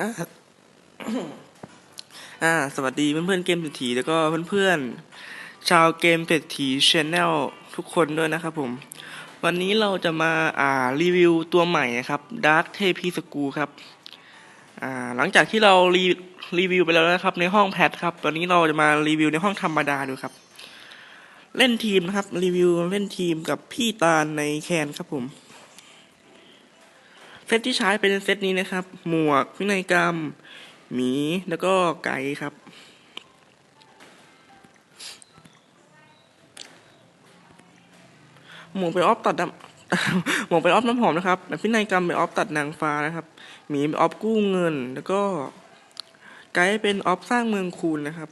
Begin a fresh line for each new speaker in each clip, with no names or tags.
อ่า สวัสดีเพื่อนๆเกมเศรษฐีแล้วก็เพื่อนๆชาวเกมเศรษฐีชแนลทุกคนด้วยนะครับผม วันนี้เราจะมาอ่ารีวิวตัวใหม่นะครับ Dark t p School ครับอ่าหลังจากที่เรารีรีวิวไปแล้วนะครับ ในห้องแพทครับ ตอนนี้เราจะมารีวิวในห้องธรรมดาดูครับ เล่นทีมนะครับ รีวิวเล่นทีมกับพี่ตาลในแคนครับผม เซตที่ใช้เป็นเซตนี้นะครับ หมวกพินัยกรรม หมี แล้วก็ไก่ครับ หมวกไปออฟตัดหมวกไปออฟน้ำหอมนะครับแต่พินัยกรรมไปออฟตัดนางฟ้านะครับ หมีไปออฟกู้เงิน แล้วก็ไก่เป็นออฟสร้างเมืองคูณนะครับ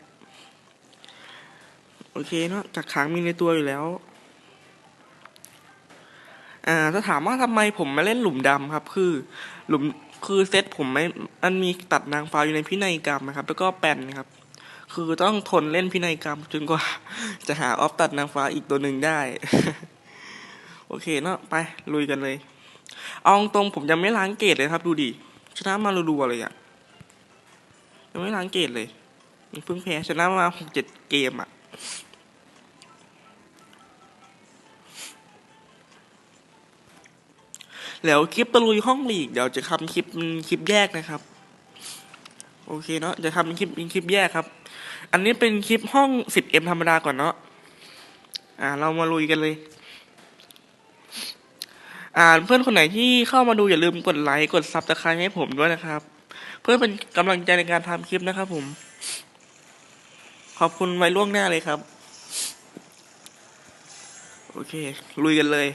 โอเคเนาะจากขังมีในตัวอยู่แล้ว อ่าถ้าถามว่าทำไมผมมาเล่นหลุมดำครับ คือ หลุมคือเซตผมไม่มันมีตัดนางฟ้าอยู่ในพินัยกรรมนะครับ แล้วก็แปนครับ คือต้องทนเล่นพินัยกรรมจนกว่า จะหาออฟตัดนางฟ้าอีกตัวหนึ่งได้ โอเคเนาะไปลุยกันเลย เอาตรงๆผมยังไม่ล้างเกรดเลยครับ ดูดิชนะมารัวๆเลยอะยังไม่ล้างเกรดเลยเพิ่งแพ้ชนะมาหกเจ็ดเกมอะ แล้วคลิปตะลุยห้องลีกเดี๋ยวจะทำคลิปคลิปแยกนะครับ โอเคเนาะจะทำคลิปคลิปแยกครับ อันนี้เป็นคลิปห้อง 10m ธรรมดาก่อนเนาะอ่า เรามาลุยกันเลย อ่า เพื่อนคนไหนที่เข้ามาดูอย่าลืมกดไลค์กดซับสไครต์ให้ผมด้วยนะครับ เพื่อเป็นกำลังใจในการทำคลิปนะครับผม ขอบคุณไว้ล่วงหน้าเลยครับ โอเค ลุยกันเลย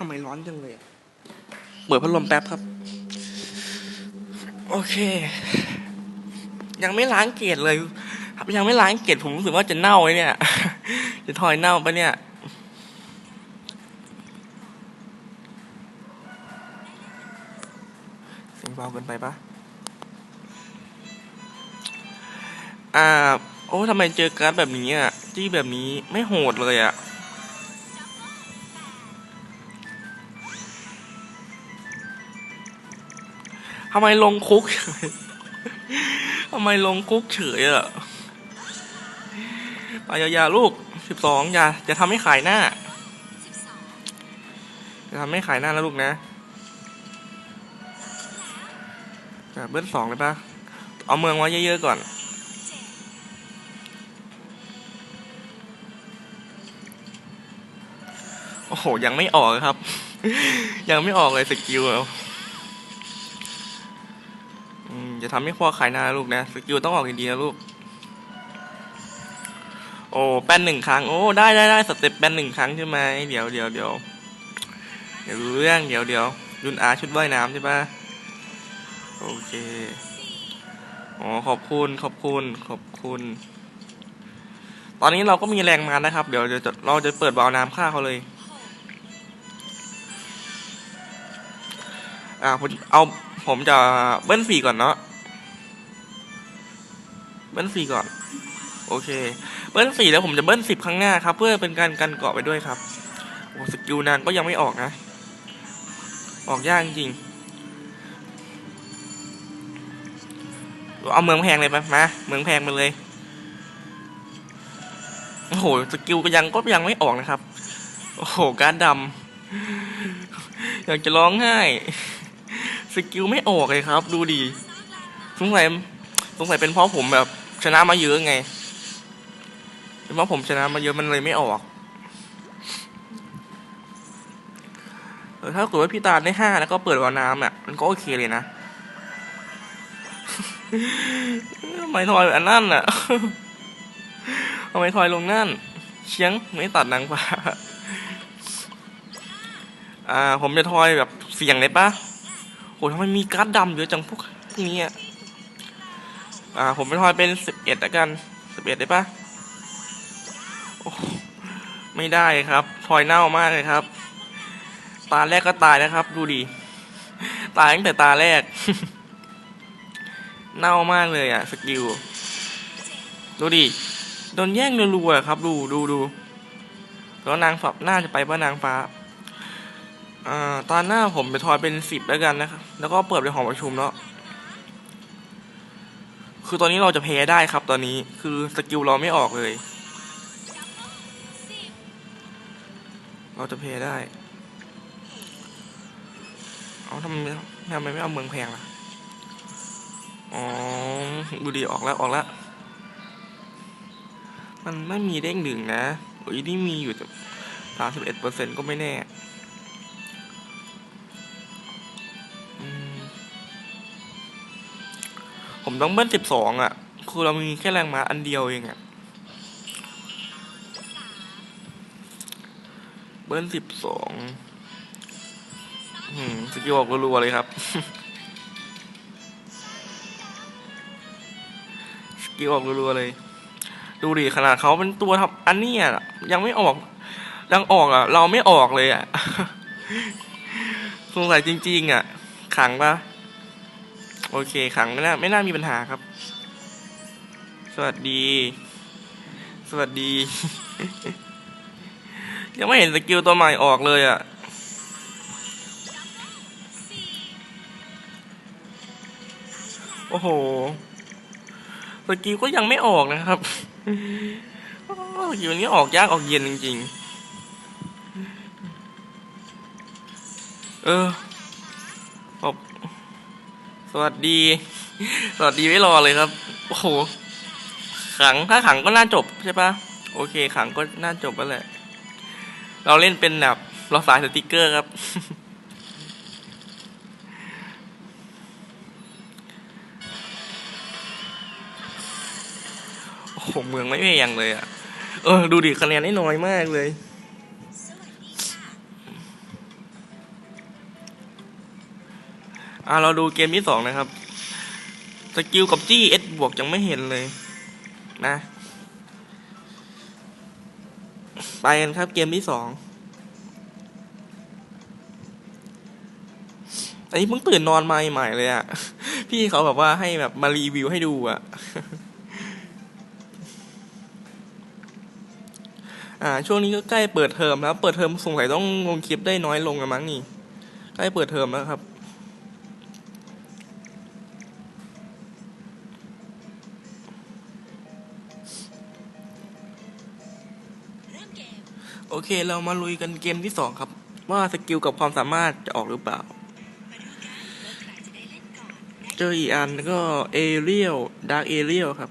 ทำไมร้อนจังเลยอะเปิดพัดลมแป๊บครับ โอเค ยังไม่ล้างเกล็ดเลย ครับยังไม่ล้างเกล็ดผมรู้สึกว่าจะเน่าไอ้เนี่ยจะถอยเน่าปะเนี่ยเสียงเบาเกินไปปะอ่า โอ้ทำไมเจอการ์ดแบบนี้อะ จี้แบบนี้ไม่โหดเลยอะ ทำไมลงคุกเฉยทำไมลงคุกเฉยอะไปยาๆลูกสิบสองอย่าจะทำให้ขายหน้าจะทำให้ขายหน้าแล้วลูกนะจะเบิ้ลสองเลยปะเอาเมืองไว้เยอะๆก่อนโอ้โห ยังไม่ออกครับ ยังไม่ออกเลยสกิลอะอื อย่าทำให้พ่อขายหน้าลูกนะ สกิลต้องออกดีๆนะลูก โอ้แป้นหนึ่งครั้ง โอ้ได้ได้ได้สเต็ปแป้นหนึ่งครั้งใช่ไหมเดี๋ยวเดี๋ยวเดี๋ยวเดี๋ยวเรื่องเดี๋ยวเดี๋ยวยุนอาชุดว่ายน้ำใช่ปะโอเค อ๋อขอบคุณขอบคุณขอบคุณ ตอนนี้เราก็มีแรงมานะครับ เดี๋ยวเดี๋ยวเราจะเปิดวาล์วน้ำฆ่าเขาเลย อ่าผมเอาผมจะเบิ้ลสี่ก่อนเนาะ บิ้ลสี่ก่อน โอเค เบิ้ลสี่แล้วผมจะเบิ้ลสิบครั้งหน้าครับ เพื่อเป็นการกันเกาะไปด้วยครับโอ้สกิลนางก็ยังไม่ออกนะ ออกยากจริงเอาเมืองแพงเลยไปมาเมืองแพงมาเลยโอ้โหสกิลก็ยังก็ยังไม่ออกนะครับ โอ้โหการดำอยากจะร้องไห้สกิลไม่ออกเลยครับ ดูดีสงสัยสงสัยเป็นเพราะผมแบบ ชนะมาเยอะไงเป็นเพราะผมชนะมาเยอะมันเลยไม่ออกเออถ้าเกิดว่าพี่ตาได้ห้าแล้วก็เปิดวาน้ำอะมันก็โอเคเลยนะทำไมทอยอันนั่นอะทำไมทอยลงนั่น เชียงไม่ตัดนางฟ้าอ่า ผมจะทอยแบบเสียงเลยปะโหทำไมมีการ์ดดำเยอะจังพวกนี้อะ อ่า ผมไปทอยเป็นสิบเอ็ดละกันสิบเอ็ดได้ปะไม่ได้ครับทอยเน่ามากเลยครับ ตาแรกก็ตายนะครับ ดูดิตายตั้งแต่ตาแรก เน่ามากเลยอะสกิลดูดิโดนแย่งรัวๆครับ ดูดูดูแล้วนางฝับหน่าจะไปว่านางฟ้าอ่าตอนหน้าผมไปทอยเป็นสิบแล้วกันนะครับ แล้วก็เปิดเป็นหอประชุมเนาะ คือตอนนี้เราจะแพ้ได้ครับตอนนี้คือสกิลเราไม่ออกเลย เราจะแพ้ได้ เอาทำไมไม่ทำไมไม่เอาเมืองแพงล่ะ อ๋อดูดีออกแล้วออกแล้ว มันไม่มีเด้งหนึ่งนะโอ้ยนี่มีอยู่สามสิบเอ็ดเปอร์เซ็นก็ไม่แน่ ผมต้องเบิ้ลสิบสองอะ คือเรามีแค่แรงม้าอันเดียวเองอะ เบิ้ลสิบสองสกิลออกรัวๆเลยครับ สกิลออกรัวๆเลย ดูดิขนาดเขาเป็นตัวทำอันนี้ยยังไม่ออก ยังออกอะ เราไม่ออกเลยอะ สงสัยจริง ๆ อะ ขังปะ โอเคขังไม่น่าไม่น่ามีปัญหาครับ สวัสดี สวัสดี ยังไม่เห็นสกิลตัวใหม่ออกเลยอะโอ้โหสกิลก็ยังไม่ออกนะครับสกิลนี้ออกยากออกเย็นจริงๆ เออบอก สวัสดี สวัสดีไม่รอเลยครับ โอ้โห ขัง ถ้าขังก็น่าจบใช่ปะโอเค ขังก็น่าจบแล้วแหละ เราเล่นเป็นแบบเราสายสติกเกอร์ครับ โอ้โห เมืองไม่แพงเลยอะ เออ ดูดิคะแนนได้น้อยมากเลย อะเราดูเกมที่สองนะครับ สกิลกับจี้เอสบวกยังไม่เห็นเลย นะ ไปกันครับเกมที่สองอันนี้เพิ่งตื่นนอนมาใหม่เลยอะ พี่เขาแบบว่าให้แบบมารีวิวให้ดูอะ อ่า ช่วงนี้ก็ใกล้เปิดเทอมแล้ว เปิดเทอมสงสัยต้องลงคลิปได้น้อยลงแล้วมั้งนี่ ใกล้เปิดเทอมแล้วครับ เคเรามาลุยกันเกมที่สองครับ ว่าสกิลกับความสามารถจะออกหรือเปล่า เจออีกอันแล้วก็เอเรียลดาร์กเอเรียลครับ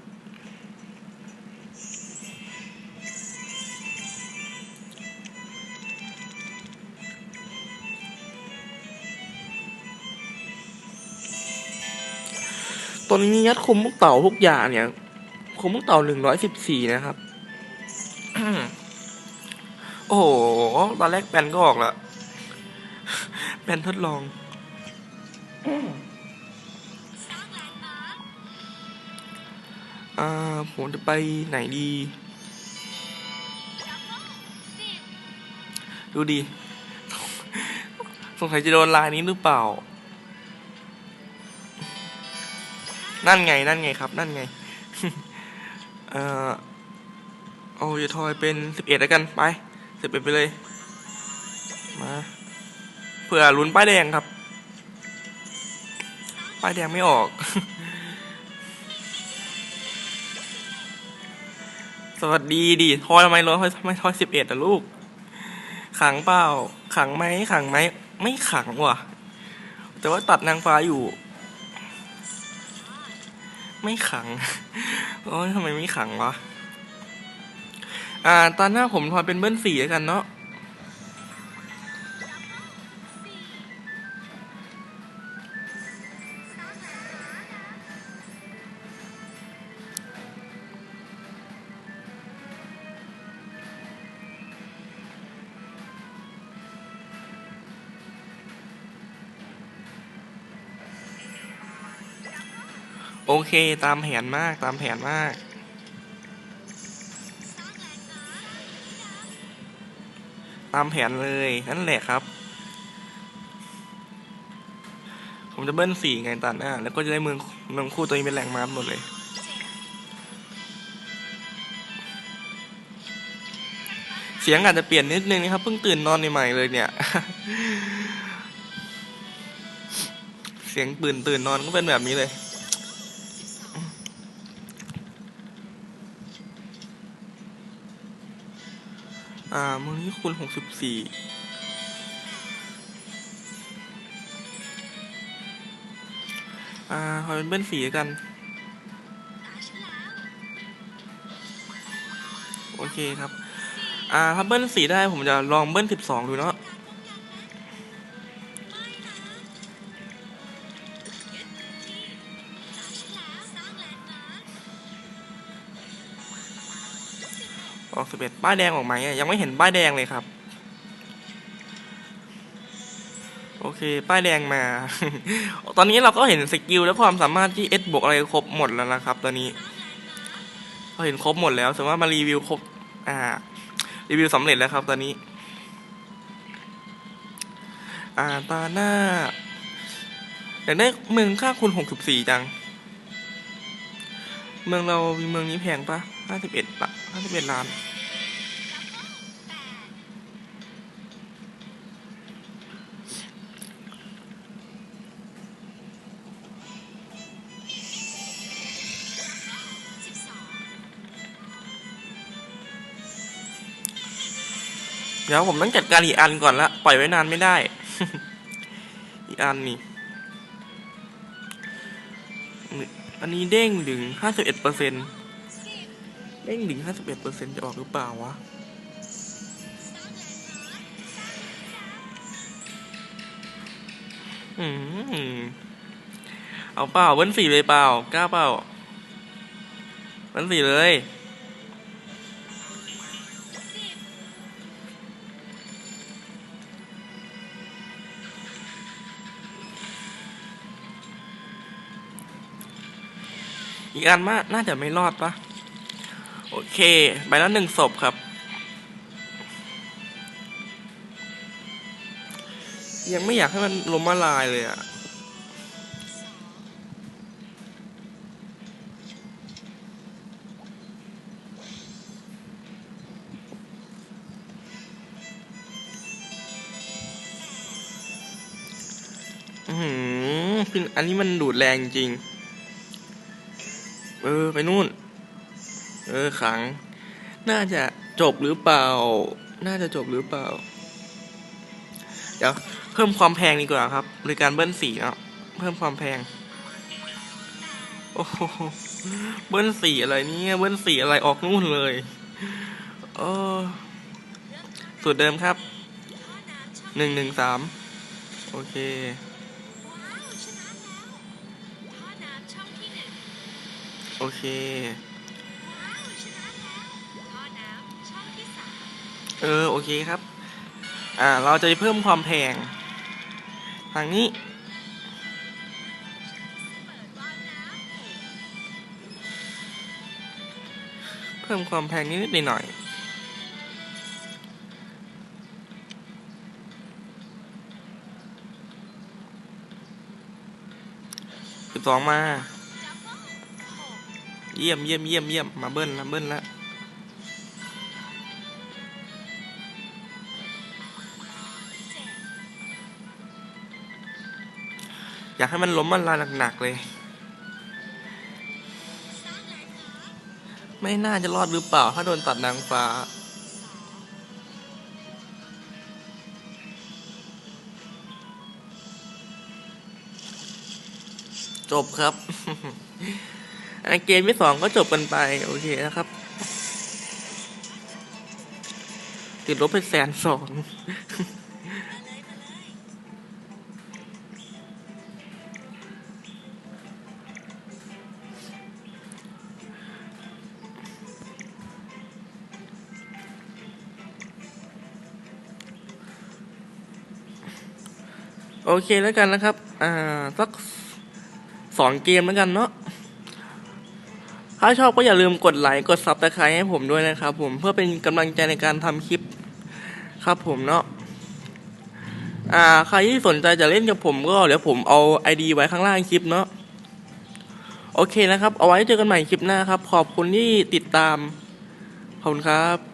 ตอนนี้ยัดคุมพวกเต่าทุกอย่างเนี่ยคุมพวกเต่าหนึ่งร้อยสิบสี่นะครับ โอ้โห ตอนแรกแปนก็ออกล้วแปนทดลอง อ่า ผมจะไปไหนดี ดูดี สงสัยจะโดนลายนี้หรือเปล่า นั่นไง นั่นไงครับ นั่นไง เอ่อเอาจะทอยเป็นสิบเอ็ดแล้วกัน ไป สิบเอ็ดไปเลย มาเผื่อลุ้นป้ายแดงครับ ป้ายแดงไม่ออกสวัสดีดิทอยทำไมร้อยทำไมทอยสิบเอ็ดอะลูก ขังเปล่า ขังไหมขังไหม ไม่ขังว่ะ แต่ว่าตัดนางฟ้าอยู่ ไม่ขังโอ้ยทำไมไม่ขังวะ อ่า ตอนหน้าผมทอยเป็นเบิ้ลสี่แล้วกันเนาะโอเค ตามแผนมาก ตามแผนมาก ตามแผนเลยนั่นแหละครับ ผมจะเบิ้ลสี่ไงตัดหน้า แล้วก็จะได้เมืองเมืองคู่ตัวนี้เป็นแหล่งมาร์หมดเลยสสียงอาจจะเปลี่ยนนิดนึงนะครับ เพิ่งตื่นนอนใหม่ๆเลยเนี่ย เสียงตื่นตื่นนอนก็เป็นแบบนี้เลย อ่ามือนี้คูณหกสิบสี่อ่าขอเป็นเบิ้ลสีกัน โอเคครับ อ่าถ้าเบิ้ลสีได้ผมจะลองเบิ้ลสิบสองดูเนาะ ออกสิบเอ็ดป้ายแดงออกไหมยังไม่เห็นป้ายแดงเลยครับ โอเค ป้ายแดงมา ตอนนี้เราก็เห็นสกิลและความสามารถที่เอสบวกอะไรครบหมดแล้วนะครับ ตอนนี้เราเห็นครบหมดแล้วสมมติว่ามารีวิวครบอ่า รีวิวสำเร็จแล้วครับ ตอนนี้ อ่าตาหน้าอยากได้เมืองค่าคุณหกสิบสี่จังเมืองเรามีเมืองนี้แพงปะห้าสิบเอ็ดละห้าสิบเอ็ดล้าน เดี๋ยวผมต้องจัดการอีอันก่อนละปล่อยไว้นานไม่ได้ อีอันนี่ อันนี้เด้งถึงห้าสิบเอ็ดเปอร์เซ็นเด้งถึงห้าสิบเอ็ดเปอร์เซ็นจะออกหรือเปล่าวะอืมเอาเปล่าเบิ้ลสี่เลยเปล่า กล้าเปล่าเบิ้ลสี่เลย อีกอันมาน่าจะไม่รอดปะโอเคใบละหนึ่งศพครับยังไม่อยากให้มันล้มละลายเลยอะอือหือคืออันนี้มันดูดแรงจริง เออ ไปนู่น เออขัง น่าจะจบหรือเปล่า น่าจะจบหรือเปล่า เดี๋ยว เพิ่มความแพงดีกว่าครับโดยการเบิ้ลสีเนาะเพิ่มความแพง โอ้โหเบิ้ลสีอะไรเนี่ยเบิ้ลสีอะไรออกนู่นเลยโอ้สูตรเดิมครับหนึ่งหนึ่งสามโอเค โอเค เออ โอเคครับ อ่า เราจะเพิ่มความแพง ทางนี้ เพิ่มความแพงนิดๆหน่อยสิบสองมา เยี่ยมเยี่ยมเยี่ยมเยี่ยมมาเบิ้ลละเบิ้ลละอยากให้มันล้มมันลาหนักๆเลย ไม่น่าจะรอดหรือเปล่า ถ้าโดนตัดนางฟ้าจบครับ เกมที่สองก็จบกันไป โอเคนะครับ ติดลบไปแสนสองโอเคแล้วกันนะครับ อ่า สักสองเกมแล้วกันเนาะ ถ้าชอบก็อย่าลืมกดไลค์กดซับสไครต์ให้ผมด้วยนะครับ ผมเพื่อเป็นกำลังใจในการทำคลิปครับผมเนาะอ่าใครที่สนใจจะเล่นกับผมก็เดี๋ยวผมเอาไอดีไว้ข้างล่างคลิปเนาะโอเคนะครับ เอาไว้เจอกันใหม่คลิปหน้าครับ ขอบคุณที่ติดตาม ขอบคุณครับ